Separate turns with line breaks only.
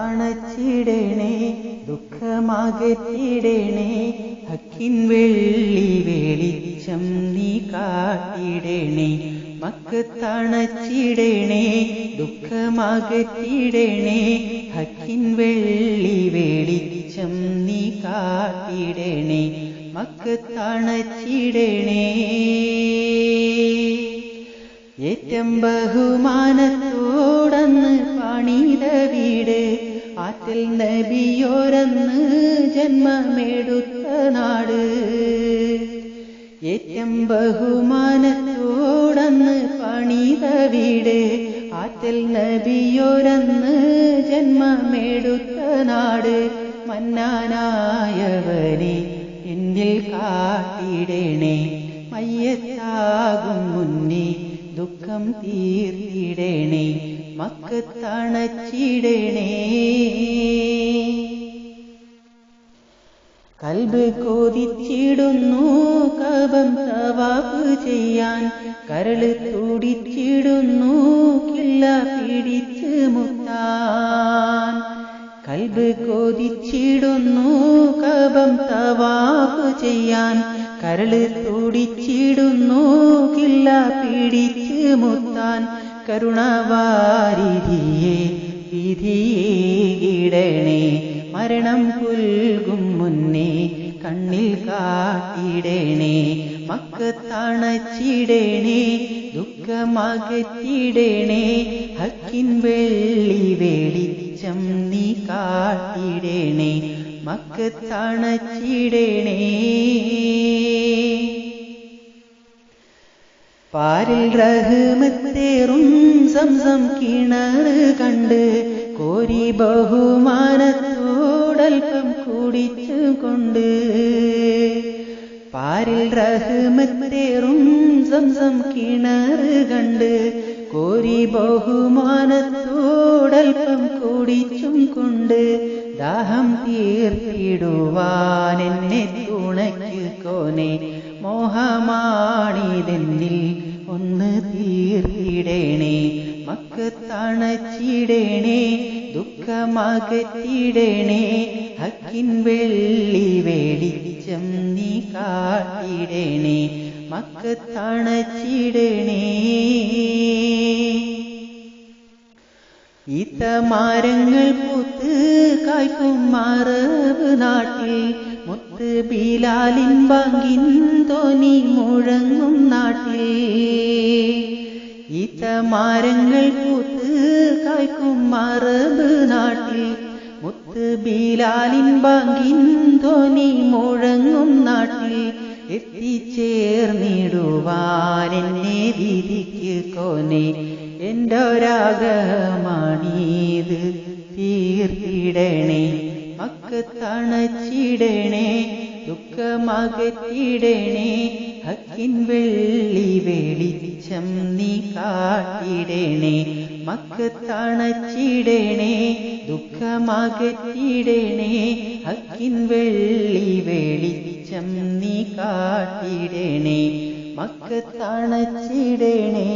മക്കത്തണച്ചിടണേ ദുഃഖമകറ്റിടണേ ഹക്കിൻ വെള്ളി വെളിച്ചം നീ കാട്ടിടണേ മക്കത്തണച്ചിടണേ ദുഃഖമകറ്റിടണേ ഹക്കിൻ വെള്ളി വെളിച്ചം നീ കാട്ടിടണേ മക്കത്തണച്ചിടണേ. ഏറ്റം ബഹുമാനത്തോടന്ന് പണിത വീട്. ആറ്റിൽ നബിയോരന്ന് ജന്മമെടുത്ത നാട്. ഏറ്റം ബഹുമാനത്തോടന്ന് പണിത വീട്. ആറ്റിൽ നബിയോരന്ന് ജന്മമെടുത്ത നാട്. മന്നാനായവനെ എന്നിൽ കാട്ടിടണേ മയ്യത്താകും മുന്നേ ദുഃഖം തീർത്തിടണേ മക്കത്തണച്ചിടണേ കൽബ് കൊതിച്ചിടുന്നു കപം തവാപ്പ് ചെയ്യാൻ. കരൾ തുടിച്ചിടുന്നു കില്ല പിടിച്ച് മുത്താൻ. കൽബ് ചെയ്യാൻ കരൾ തുടിച്ചിടുന്നു കില്ല പിടിച്ച് മുത്താൻ കരുണവാരിധിയെ വിധിയെ ഇടണേ മരണം പുൽകും മുന്നേ കണ്ണിൽ കാട്ടിടണേ മക്കത്തണച്ചിടണേ ദുഃഖമകറ്റിടണേ. ഹക്കിൻ വെള്ളി വെളിച്ചം നീ കാട്ടിടണേ മക്കത്തണച്ചിടണേ പാരിൽ റഹ്മത്തേറും സംസം കിണറ് കണ്ട് കോരി ബഹുമാനത്തോടൽപ്പം കുടിച്ചു കൊണ്ട്. പാരിൽ റഹ്മത്തേറും സംസം കിണറ് കണ്ട് കോരി ബഹുമാനത്തോടൽപ്പം കുടിച്ചും കൊണ്ട് ദാഹം തീർത്തിടുവാൻ എന്നെ തുണയ്ക്ക് കോനെ. മോഹമാണിതെന്നിൽ ഒന്ന് മക്ക മക്കത്തണച്ചിടണേ ദുഃഖമകത്തിടേണേ ഹക്കിൻ വെള്ളി വേടിച്ചം നീ കാട്ടിടണേ. മക്കത്തണച്ചിടണേ ഈത്തമാരങ്ങൾ പൂത്ത് കായ്ക്കും മറവ് നാട്ടിൽ. മുത്ത് ബീലാലിൻ ബാങ്കിൻ തോനി മുഴങ്ങും നാട്ടിൽ. ഈത്തമാരങ്ങൾ പൂത്ത് കായ്ക്കും മറവ് നാട്ടിൽ. മുത്ത് ബീലാലിൻ ബാങ്കിൻ തോന്നി മുഴങ്ങും നാട്ടിൽ. എത്തിച്ചേർന്നിടുവാൻ എന്നെ വിധിക്ക് കോനെ എന്റെ ഒരാഗ്രഹമാണീത് തീർത്തിടണേ മക്കത്തണച്ചിടണേ ദുഃഖമകത്തിടണേ ഹക്കിൻ വെള്ളി വെളിച്ചം നീ കാട്ടിടണേ മക്ക തണച്ചിടണേ ദുഃഖമകത്തിടണേ ഹക്കിൻ വെള്ളി വെളിച്ചം നീ കാട്ടിടണേ മക്കത്തണച്ചിടണേ